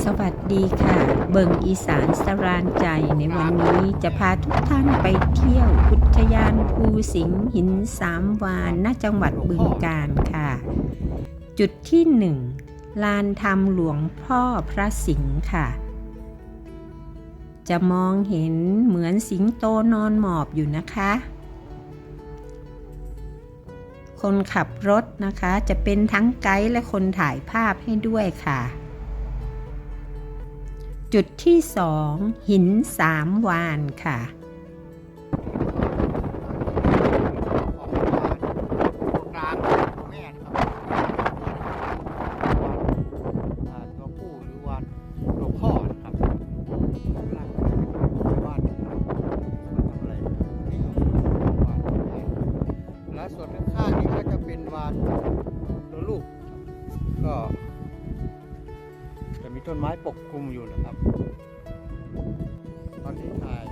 สวัสดีค่ะ เบิงอีสานสรานใจในวันนี้จะพาทุกท่านไปเที่ยวอุทยานภูสิงห์หินสามวานณจังหวัดบึงกาฬค่ะ จุดที่หนึ่งลานธรรมหลวงพ่อพระสิงห์ค่ะ จะมองเห็นเหมือนสิงโตนอนหมอบอยู่นะคะ คนขับรถนะคะจะเป็นทั้งไกด์และคนถ่ายภาพให้ด้วยค่ะ จุดที่สองหินสามวานค่ะกลาตัวแม่ครับตัวผู้หรือวานตัวพ่อนะครับกำลังวานนะครับมาทำอะไรนี่วนตัวแม่แล้วส่วนข้างๆนี้ก็จะเป็นวานตัวลูกก็ ต้นไม้ปกคลุมอยู่นะครับ ตอนที่ถ่าย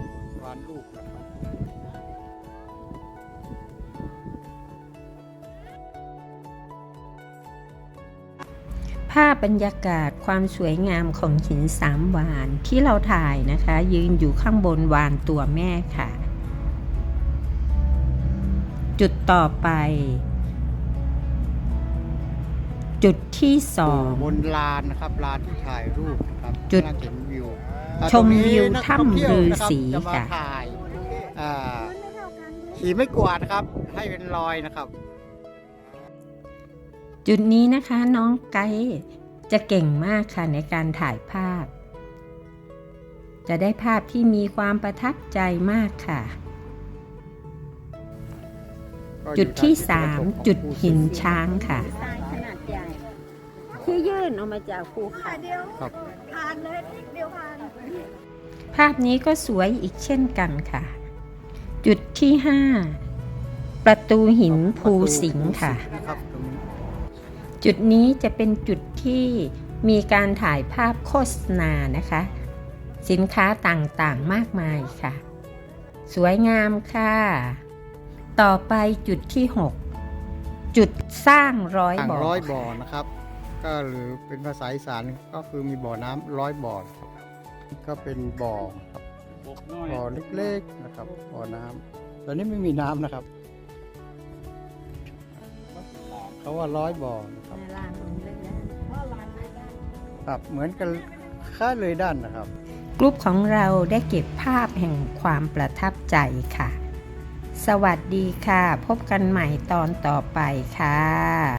วานลูกนะครับภาพบรรยากาศความสวยงามของหินสามวานที่เราถ่ายนะคะ ยืนอยู่ข้างบนวานตัวแม่ค่ะ จุดต่อไป จุดที่สอง บนลานนะครับลานที่ถ่ายรูปนะครับจุดน่าเห็นวิวอ่าชมตรงนี้วิวนักท่องเที่ยวถ้ำฤานะครับษีจะมาค่ะ ถ่ายอ่าขี่ไม่กวาดนะครับ ให้เป็นรอยนะครับ จุดนี้นะคะน้องไกด์จะเก่งมากค่ะในการถ่ายภาพ จะได้ภาพที่มีความประทับใจมากค่ะ ก็อจุยู่ดที่ทงสามตะวันตกของจุดภูหินสิงห์ช้างค่ะ ทรายขนาดใหญ่ ที่ยื่นออกมาจากภูเขาเดียวครับ ผ่านเลยนิดเดียวผ่านภาพนี้ก็สวยอีกเช่นกันค่ะ จุดที่5ประตูหินภูสิงห์ค่ะนะครับตรงนี้จุดนี้จะเป็นจุดที่มีการถ่ายภาพโฆษณานะคะ สินค้าต่างๆมากมายค่ะ สวยงามค่ะ ต่อไปจุดที่ 6 จุดสร้างร้อยอ่างบ่อร้อยบ่อนะครับ ก็หรือเป็นภาษาอีสานก็คือมีบ่อน้ำร้อยบ่อครับก็เป็นบ่อครับบ่อเล็กๆนะครับบ่อน้ำตอนนี้ไม่มีน้ำนะครับ เขาว่าร้อยบ่อนะครับครับเหมือนกันค่าเลยด้านนะครับ กลุ่มของเราได้เก็บภาพแห่งความประทับใจค่ะ สวัสดีค่ะ พบกันใหม่ตอนต่อไปค่ะ